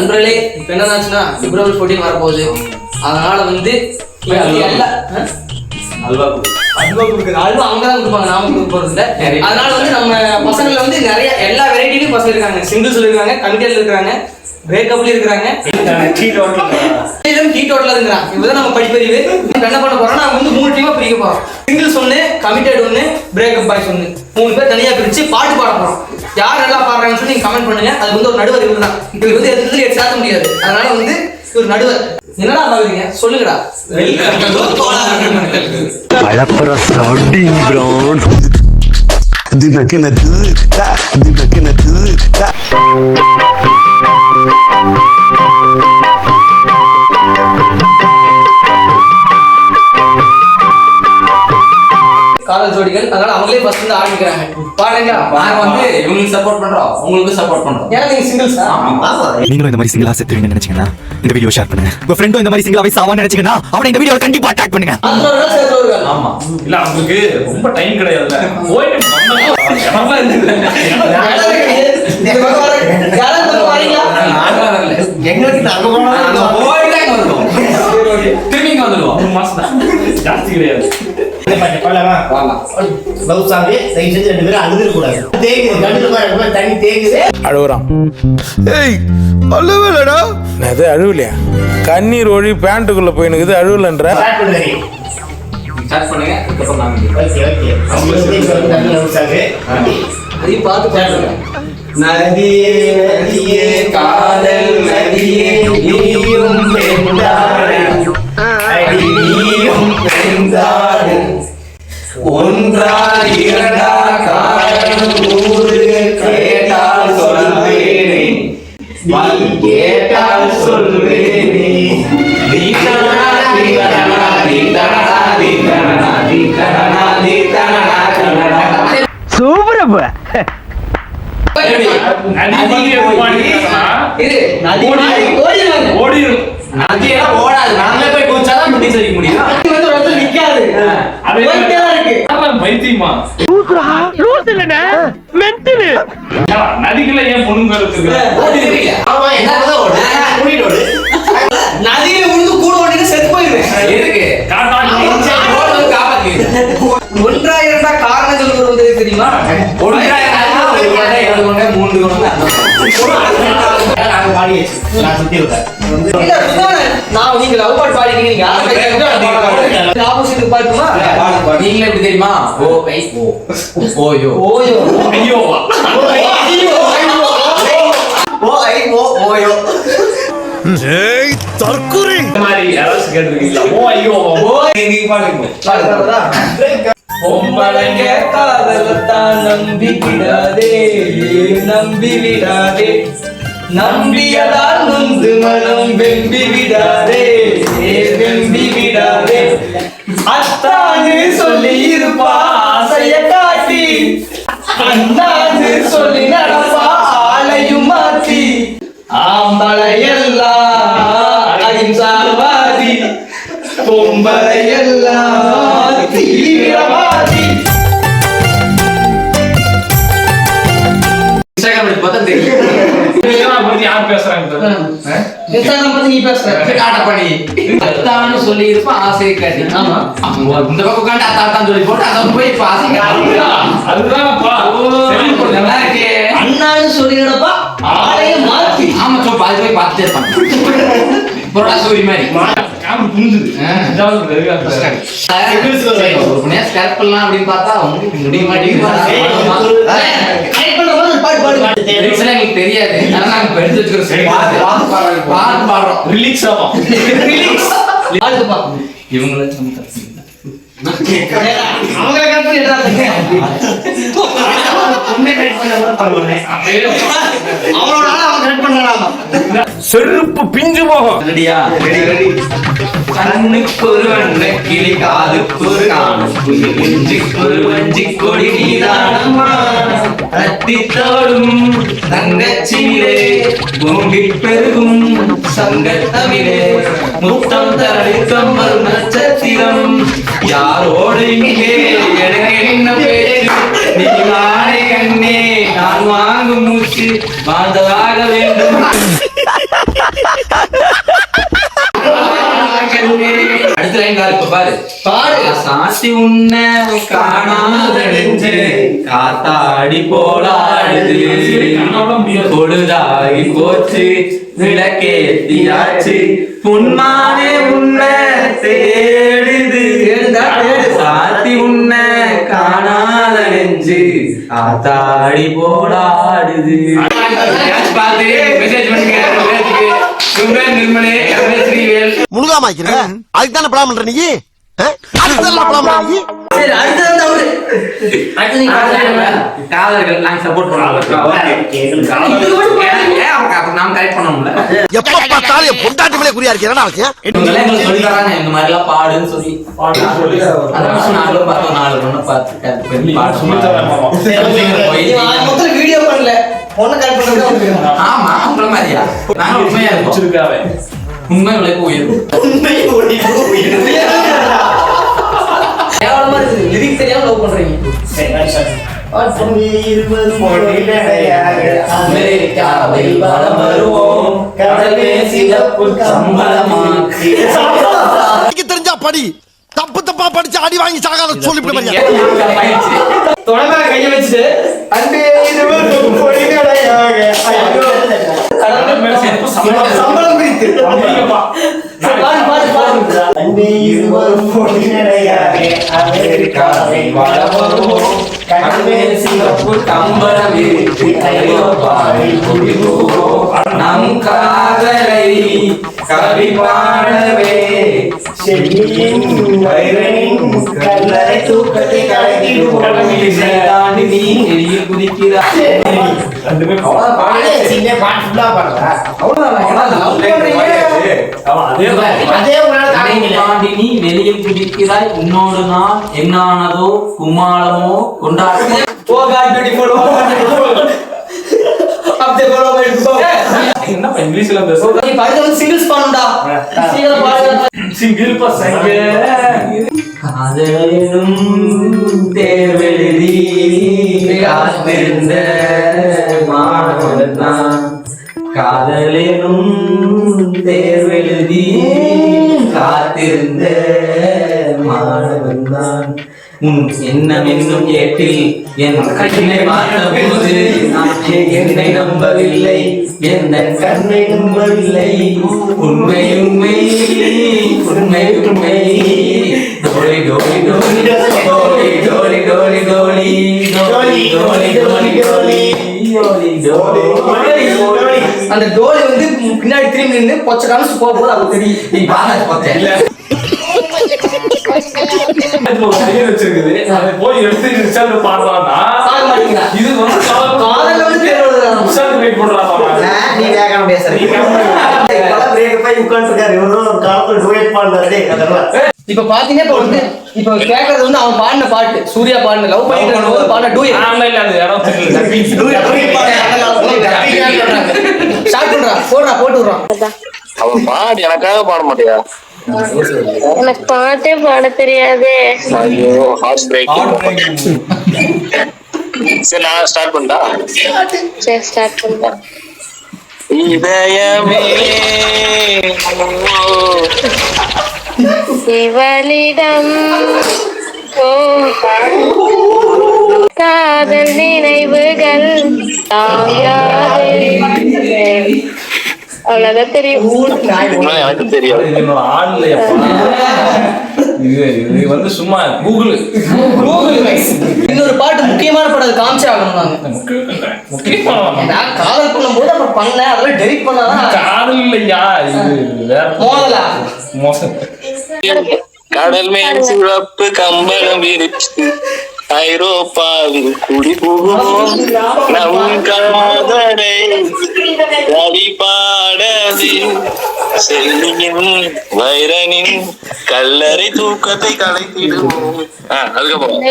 நண்பர்களே இப்போ என்னன்னாச்சுன்னா பிப்ரவரி ஃபோர்டீன் வரப்போகுது. அதனால வந்து? அல்வா. அல்வா கொடுக்குறது அல்வா அவங்க தான் கொடுப்பாங்க நாம கொடுக்க போறது இல்ல. அதனால வந்து நம்ம பசங்கள்ல வந்து நிறைய எல்லா வெரைட்டிலையும் பசங்க இருக்காங்க. சிங்கிள்ஸ்ல இருக்காங்க கமிட்டியில் இருக்காங்க பிரேக்கப்ல இருக்காங்க. ஹீட் ஓட்டல இருக்கிறான். இதுதான் நம்ம படிப்பறிவு. என்ன பண்ண போறோம்னா நம்ம வந்து மூணு டீமா பிரிக்க போறோம். சிங்கிள்ஸ் ஒண்ணு கமிட்டட் ஒண்ணு பிரேக்கப் பாய்ஸ் ஒண்ணு. மூணு பேர் தனியா பிரிச்சு பாட்டு பாட போறோம். யார் நல்லா பாடுறாங்கன்னு சொல்லி நீங்க கமெண்ட் பண்ணுங்க. அது வந்து ஒரு நடுவர் இவர் தான். இவர் வந்து எதுக்கு எடுத்து சேர்த்த முடியாது. அதனால வந்து இவர் நடுவர். என்னடா பாக்குறீங்க சொல்லுங்கடா. பழப்புற சவுண்டி ப்ரௌன் தினக்கினது தினக்கினது காதல் ஜோடிகள் அதனால அவங்களே ஃபர்ஸ்ட் வந்து ஆரம்பிக்கிறாங்க. பாடுங்க நாங்க வந்து இவங்களுக்கு சப்போர்ட் பண்றோம் உங்களுக்கு சப்போர்ட் பண்றோம். ஏன்னா நீங்க சிங்கிள்ஸா நீங்களும் இந்த மாதிரி சிங்கிளா செத்துவீங்கன்னு நினைச்சீங்கன்னா இந்த வீடியோ ஷேர் பண்ணுங்க. உங்க ஃப்ரெண்டும் இந்த மாதிரி சிங்கிளா வயசு ஆவான்னு நினைச்சீங்கன்னா அவனை இந்த வீடியோ கண்டிப்பா அட்டாக் பண்ணுங்க. ஆமா. இல்ல அவங்களுக்கு ரொம்ப டைம் போயிட்டு வரல எங்களுக்கு போனா திரும்பி மூணு மாசம் தான் ஜாஸ்தி கிடையாது. வாங்க பவுசாவே தயவு செஞ்சு ரெண்டு பேரும் அழுதுற கூடாது. தேங்குது கண்ணுல பாரு, தண்ணி தேங்குது. அழுகுறான் ஏய் அழுவலடா. அது அழுவலையா? கண்ணீர் ஒழி பேண்ட்டுக்குள்ள போயினுக்குது அழுவலன்ற. ஸ்டார்ட் பண்ணுறீங்க ஸ்டார்ட் பண்ணுங்க. அதுக்கப்புறம் ஓகே ஓகே அதையும் பார்த்து நதியே நதியே காதல் நதியே நீயும் அடி நீயும் ஒன்றா இரண்டா காரணம் நூறு கேட்டால் சொல்வேனே. கேட்டால் சொல்வேனே. தீதனா தீதனா தீதனா தீதனா தீதனா தீதனா மாதிரி ஓடிடுவாங்க. ஓடிடும் நதியெல்லாம் ஓடாது. நாங்களே போய் குதிச்சாதான் முடி சரிக்க முடியும். நிக்காது. அது போயிட்டே தான் இருக்கு. அதான் பைத்தியமா ஏன், நதிக்குள்ள ஏன் பொண்ணுங்க இருக்கு தெரியல. ஆமா என்ன ஓடு? கூட்டிட்டு ஓடு. நதியில விழுந்து கூட ஓடிட்டு செத்து போயிருவேன். எதுக்கு காப்பாத்திக்குது. ஒன்றா இரண்டா காரணங்கள் ஒரு வந்தது தெரியுமா ஒன்றா அந்த மாதிரி. நாங்க பாடியாச்சு. நான் சுத்தி விட்டேன் இல்ல அதுதானே. நான் நீங்க லவ் பாட்டு பாடிட்டீங்க நீங்க யாரை கேட்கறீங்க? ஆப்போசிட் பாட்டுமா? பாடு, பாடு. நீங்களே எப்படி தெரியுமா? ஓ ஐ ஓ. ஓயோ ஓயோ. ஐயோவா ஓ ஐ ஓ. ஓயோ ஏய் தற்குறி இந்த மாதிரி யாராச்சும் கேட்டிருக்கீங்களா? ஓ ஐயோவா ஓ நீங்க பாடுங்க. பொம்பளைங்க காதலத்தான் நம்பி விடாதே நம்பி விடாதே நம்பியதால் நொந்து மனம் வெம்பி விடாதே வெம்பி விடாதே அத்தாது சொல்லி இருப்பா ஆசைய காட்டி. அண்ணா இதெல்லாம் பத்தி யார் பேசுறாங்க நீ பேசுற. காட்ட பண்ணி. அத்தான்னு சொல்லி இருப்பான் ஆசையை காட்டி. ஆமா. இந்த பக்கம் உட்காந்து அத்தா அத்தான்னு சொல்லி போட்டு அதை போய் இப்ப ஆசை ஓ, நல்லா இருக்கே. அண்ணான்னு சொல்லிடப்பா ஆளைய மாத்தி. ஆமா சோ பாதி போய் பார்த்துட்டே சூரி மாதிரி. காமெடி புரிஞ்சுது. ஸ்கேர் பண்ணலாம் அப்படின்னு பார்த்தா முடிய மாட்டேங்குது. பாட்டு எங்களுக்கு தெரியாது. அதனால நாங்க எடுத்து வச்சுக்கிறோம். சரி பாத்து பாத்து பாடுறோம். ரிலீக்ஸ் ஆகும். ரிலீக்ஸ் இவங்கள நம்ம கத்துக்கிட்டோம். செருப்பு பிஞ்சு போகும். ரெடியா? கண்ணுக்கு ஒரு வண்ண கிளி காதுக்கு ஒரு காணும் ஒரு வஞ்சி கொடி நீதானம்மா தங்கச்சியிலே பெருகும். சங்கத்தமிழே முத்தம் தரளித்தம் வரும் நட்சத்திரம். யாரோடு இங்கே? எனக்கு என்ன பேச்சு? நீ வாழை கண்ணே நான் வாங்கும் மூச்சு. வாழ்ந்ததாக வேண்டும் பாரு பாடு. சாத்தி உன்ன காணாத நெஞ்சு காத்தாடி போலாடுது பொழுதாகி போச்சு விளக்கேத்தியாச்சு புன்மானே உன்ன தேடுது தேடுதா, தேடு. சாத்தி உன்ன காணாத நெஞ்சு காத்தாடி போலாடுது பார்த்து மெசேஜ் பண்ணுங்க சுந்தர் நிர்மலே ஸ்ரீவேல் முழுகாம ஆக்கிற அதுக்கு தானே பிளான் பண்ற நீ? ஆ? அதுக்கு தானே பிளான் பண்ற நீ? சரி அடுத்தது வந்து அவரு. அடுத்து நீங்க பாருங்க. காதலர்கள் நாங்க சப்போர்ட் பண்ணுவோம் இது கூட பாருங்க. ஏன் அவங்க அப்ப நாம கரெக்ட் பண்ணோம்ல எப்ப பார்த்தாலும் என் பொண்டாட்டி மேலே குறியா இருக்கு. என்ன அவசியம் எங்களுக்கு சொல்லி தராங்க. இந்த மாதிரி எல்லாம் பாடுன்னு சொல்லி. அதான் நாங்களும் பார்த்தோம் நாலு பொண்ணு பார்த்துட்டு பொண்ணை கரெக்ட் பண்றது ஆமா உங்கள மாதிரியா? நாங்க உண்மையா இருக்கோம். வச்சிருக்காவே உண்மை உழைப்பு உயர்வு கேவலமா இருக்குது லிரிக் தெரியாம லவ் பண்றீங்க. அமெரிக்காவில் வலம் வருவோம். கடலே சிவப்பு சம்பளமாக்கி. படிக்க தெரிஞ்சா படி. தப்பு தப்பா படிச்சு அடி வாங்கி சாகாத சொல்லிவிட மாதிரியா? பயிற்சி தொடர்ந்து கைய வச்சுட்டு அன்பே இருவர் பொழிகளையாக சம்பளம். குறித்து அன்பே இருவர் பொழிகளையாக அமெரிக்காவை மேல் சிவப்பு கம்பளம் இருக்கு ஐரோப்பாவில் குடிபோம் நம் காதலை கவி பாடவே செல்லியின் வைரனின் கல்லறை தூக்கத்தை கலக்கிடுவோம் தாண்டி நீ நெறிய குதிக்கிறாய் பாட்டு பாடுறா அவ்வளவுதான் நீ வெளியில் பிடிக்கிறாய் உன்னோடு நான் என்னானதோ கும்மாளமோ கொண்டாடி என்ன காத்திருந்த காதலினும் தேர்வெழுதி காத்திருந்த மாணவன் தான் உன் எண்ணம் என்னும் ஏட்டில் என் கண்ணை பார்த்த போது என்னை நம்பவில்லை எந்த கண்ணை நம்பவில்லை உண்மை உண்மை உண்மை உண்மை டோலி டோலி டோலி டோலி டோலி டோலி டோலி டோலி டோலி டோலி டோலி டோலி டோலி அந்த டோலி வந்து பின்னாடி திரும்பி நின்று பொச்ச காமிச்சு போக போது அது தெரியும். நீ பாருங்க பார்த்தேன். செயல் வச்சிருக்குது. அதை போய் எடுத்து ரிசல்ட் பாடுறான்னா இது வந்து காதல் வந்து ரிசல்ட் வெயிட் பண்றாங்க நீ வேகாம ஆகி உட்காந்துருக்காரு இவரும் ஒரு காலத்துல டூயட் பாடுறாரு அதெல்லாம் இப்ப பாத்தீங்கன்னா இப்ப வந்து இப்ப கேக்குறது வந்து அவன் பாடின பாட்டு சூர்யா பாடின லவ் பண்ணிட்டு இருக்கும்போது பாடின டூ இல்ல அது இடம் ஸ்டார்ட் பண்றா போடுறா போட்டு விடுறான் அவன் பாடு எனக்காக பாட மாட்டியா? எனக்கு பாட்டே பாட தெரியாதே. ஐயோ ஹார்ட் பிரேக்கிங் சரி நான் ஸ்டார்ட் பண்ணா சரி ஸ்டார்ட் பண்றேன் இதயமே இவளிடம் ஓ, காதல் நினைவுகள் அவ்வளவுதான் தெரியும். எனக்கு தெரியாது. இது வந்து சும்மா கூகுள். இன்னொரு பாட்டு முக்கியமான படம் காமிச்சே ஆகணும் நான் காதல் பண்ணும்போது அப்புறம் பண்ணேன். அதெல்லாம் டெலிட் பண்ணாதான் காதல் இல்லையா? இது மோதலா? மோசம் கடல் மேல் சிவப்பு கம்பளம் விரிச்சு. ஐரோப்பாவில் குடிபுகும் நம் காதலை வழிபாடது செல்லியின் வைரனின் கல்லறை தூக்கத்தை கலைத்திடுவோம் அதுக்கப்புறம்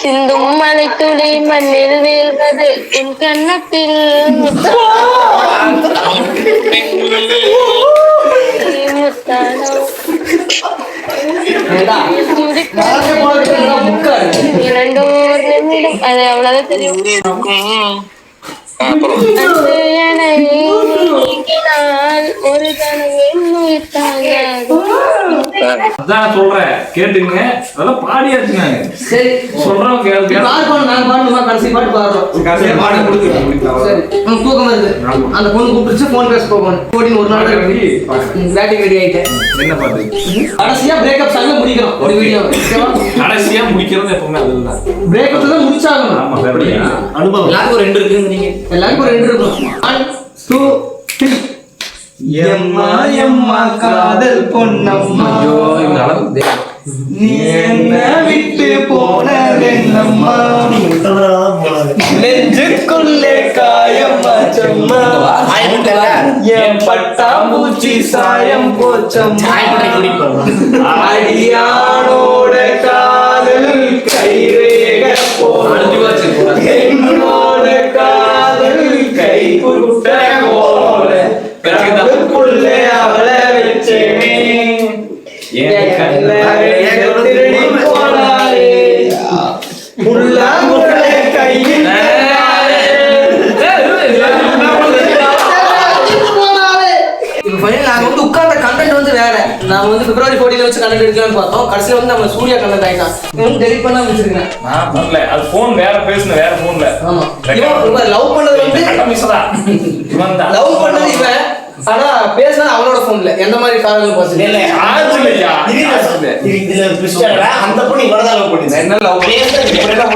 சிந்தும் மலை துளி மண்ணில் வீழ்வது உன் கண்ணத்தில் இரண்டு ஒரு நிமிடம் அது தெரியும் ஒரு கனவு தாங்காது அதான் சொல்றேன். கேட்டுங்க அதெல்லாம் பாடியாச்சு நாங்க சரி. சொல்றோம் கேளு இப்ப கேளு. யார் பாடு நான் பாடணுமா கடைசி பாட்டு பாடுறோம். கடைசியா பாட கொடுத்துருக்கோம் சரி. உனக்கு தூக்கம் வருது. அந்த பொண்ணு கூப்பிட்டுச்சு ஃபோன் பேச போகணும் போட்டின்னு ஒரு நாள் பேட்டிங் ரெடி ஆயிட்டேன் என்ன பாட்டு? கடைசியா பிரேக்கப் சாங்க முடிக்கிறோம் ஒரு வீடியோ கடைசியா முடிக்கிறது எப்பவுமே அதுதான். பிரேக்கப் தான் முடிச்சாகணும். ஆமா. அனுபவம். எல்லாருக்கும் ரெண்டு இருக்குங்க நீங்க எல்லாருக்கும் ரெண்டு இருக்கும். ஒன் டூ த்ரீ எம்மா எம்மா காதல் பொன்னம்மா. நீ என்ன விட்டு போனதென்னம்மா நெஞ்சுக்குள்ளே காயம்மா சம்மா என் பட்டாம்பூச்சி சாயம் போச்சம்மா. அடியானோட காதல் போல என்னோட காதல் கை குட்ட இவன் டெலிட் வச்சிருக்கேன் நான் பண்ணல. அது போன் வேற பேசுன வேற போன்ல ஆமா. இவன் லவ் பண்ணது வந்து இவன் தான். லவ் பண்ணது இவன். ஆனா பேசுனது அவனோட போன்ல எந்த மாதிரி காரணம் பார்த்து இல்ல, ஆச்சு இல்லையா? இதுல அந்த பொண்ணு இவனை தான் love பண்ணுது. என்ன லவ் இப்படி எல்லாம்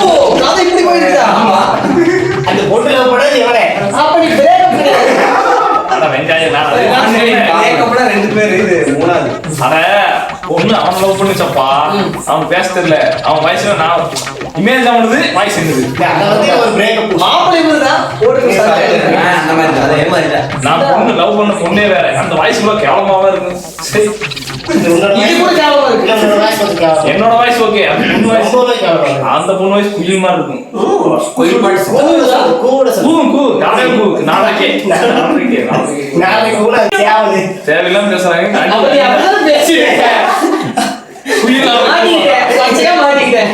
ஓ கதை இப்படி போயிருக்கா ஆமா. அந்த பொண்ணு love பண்ணது இவனே. அப்ப நீ பிரேக்கப் கிடையாது அட வெங்காயம் நான் ரெண்டு பேர் இது மூணாவது. அட ஒண்ணு அவன் லவ் பண்ணிச்சப்பா? அவன் பேச தெரியல. அவன் வயசுல நான் இமேஜ் அவனது வாய்ஸ் என்னது? சார் நான் பொண்ணு லவ் பண்ண பொண்ணே வேற. அந்த கேவலமாவே சரி. இது கூட voice- கேவலமா இருக்கு. கேவலம். என்னோட வாய்ஸ் ஓகே அந்த பொண்ணு வாய்ஸ். அந்த பொண்ணு வாய்ஸ் குயில் மாதிரி இருக்கும் கூவிட சொல்லு, கூவிட சொல்லு. கூ கூ நாளைக்கு. கூ நாளைக்கே. நாளைக்கே. நாளைக்கே நாளைக்கு கூட அது தேவை. தேவையில்லாம பேசுறாங்க. அப்ப நீ அப்படிதான் பேசுவீங்க குயில் மாட்டிக்கிட்டேன் பச்சையா மாட்டிக்கிட்டேன்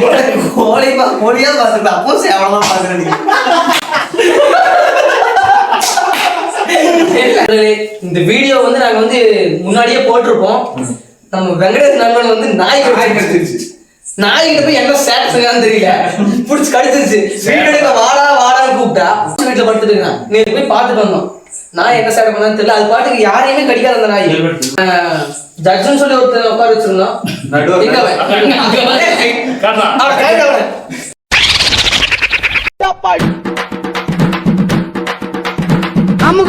கோழி பா கோழியா பார்த்துக்கலாம் அப்போ சேவலமா இந்த வீடியோ வந்து நாங்க வந்து முன்னாடியே போட்டிருப்போம். நம்ம வெங்கடேஷ் நண்பன் வந்து நாய் கடிச்சிருச்சு நாய் கிட்ட போய் என்ன செஞ்சான்னு தெரியல. புடிச்சு கடிச்சிருச்சு. வீடு எடுக்க வாடா வாடான்னு கூப்பிட்டா வீட்டுல படுத்துட்டு இருக்கான். நேற்று போய் பார்த்துட்டு வந்தோம். நாய் என்ன சேட்டை பண்ணான்னு தெரியல. அது பாட்டுக்கு யாரையுமே கடிக்காத அந்த நாய்? ஜட்ஜுன்னு சொல்லி ஒருத்தர் உட்கார வச்சிருந்தோம். அவன்? அங்க